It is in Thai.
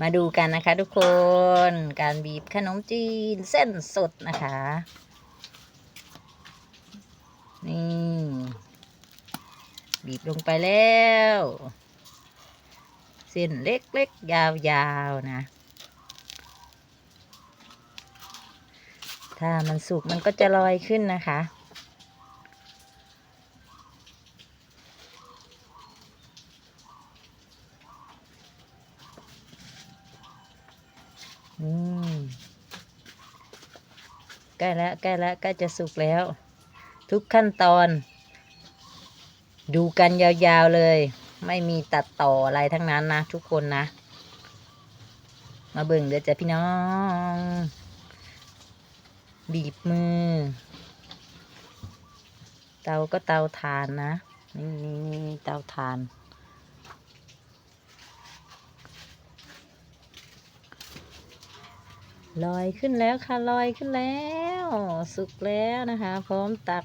มาดูกันนะคะทุกคนการบีบขนมจีนเส้นสดนะคะ นี่ บีบลงไปแล้ว เส้นเล็กๆ ยาวๆ นะ ถ้ามันสุกมันก็จะลอยขึ้นนะคะ อืมใกล้แล้วใกล้แล้วใกล้จะสุกแล้ว ทุกขั้นตอน ดูกันยาวๆเลย ไม่มีตัดต่ออะไรทั้งนั้นนะ ทุกคนนะ มาเบิ่งเดี๋ยวจะพี่น้อง บีบมือ เตาก็เตาถ่านนะ นี่นี่นี่นี่เตาถ่าน ลอยขึ้นแล้วค่ะลอยขึ้นแล้ว สุกแล้วนะคะ พร้อมตัก